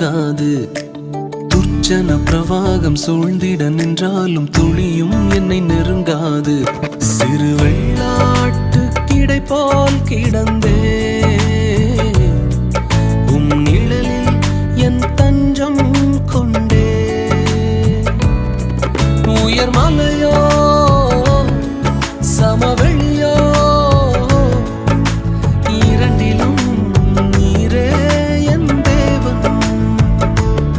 போகாது. துர்ச்சன பிரவாகம் சூழ்ந்திட நின்றாலும் துளியும் என்னை நெருங்காது. சிறு வெள்ளாட்டு கிடை போல் கிடந்தே. உம் நிழலில் என் தஞ்சம் கொண்டே. மலையோ